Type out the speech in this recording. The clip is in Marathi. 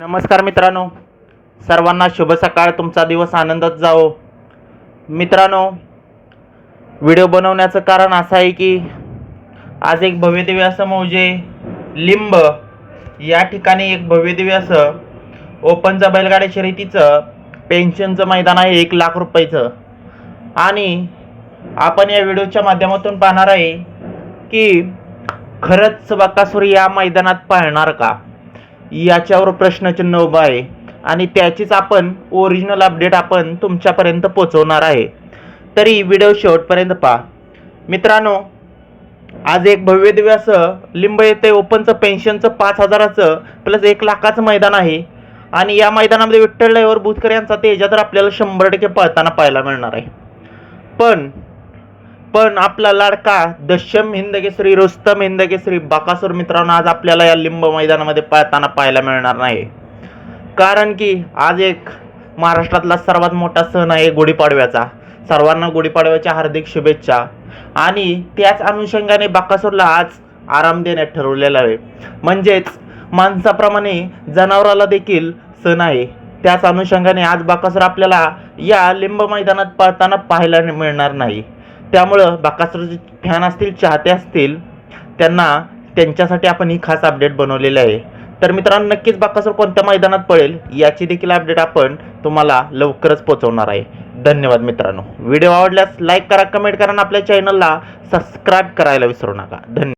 नमस्कार मित्रांनो सर्वांना शुभ सकाळ तुमचा दिवस आनंदात जावो. मित्रांनो व्हिडिओ बनवण्याचं कारण असं आहे की आज एक भव्यदिव्य असं म्हणजे लिंब. या ठिकाणी एक भव्यदिव्य असं ओपनचं बैलगाड्या शर्यतीचं पेन्शनचं मैदान आहे एक लाख रुपयाचं. आणि आपण या व्हिडिओच्या माध्यमातून पाहणार आहे की खरंच बकासूर या मैदानात पाहणार का? याच्यावर प्रश्नचिन्ह उभं आहे. आणि त्याचीच आपण ओरिजिनल अपडेट आपण तुमच्यापर्यंत पोचवणार आहे. तरी व्हिडिओ शेवटपर्यंत पहा. मित्रांनो आज एक भव्यदिव्य असं लिंब येथे ओपनचं पेन्शनचं पाच हजाराचं प्लस एक लाखाचं मैदान आहे. आणि या मैदानामध्ये विठ्ठल ड्रायव्हर बुधकर यांचा तेजा तर आपल्याला शंभर टक्के पळताना पाहायला मिळणार आहे. पण पण आपला लाडका दशम हिंदकेसरी रुस्तम हिंदकेसरी बाकासूर मित्रांनो आज आपल्याला या लिंब मैदानामध्ये पळताना पाहायला मिळणार नाही. कारण की आज एक महाराष्ट्रातला सर्वात मोठा सण आहे गुढीपाडव्याचा. सर्वांना गुढीपाडव्याच्या हार्दिक शुभेच्छा. आणि त्याच अनुषंगाने बाकासूरला आज आराम देण्यात ठरवलेला आहे. म्हणजेच माणसाप्रमाणे जनावराला देखील सण आहे. त्याच अनुषंगाने आज बाकासूर आपल्याला या लिंब मैदानात पळताना पाहायला मिळणार नाही. त्यामुळं बाकासूरचे फॅन असतील चाहते असतील त्यांना त्यांच्यासाठी आपण ही खास अपडेट बनवलेली आहे. तर मित्रांनो नक्कीच बाकासूर कोणत्या मैदानात पळेल याची देखील अपडेट आपण तुम्हाला लवकरच पोहोचवणार आहे. धन्यवाद मित्रांनो. व्हिडिओ आवडल्यास लाईक करा कमेंट करा आणि आपल्या चॅनलला सबस्क्राईब करायला विसरू नका. धन्यवाद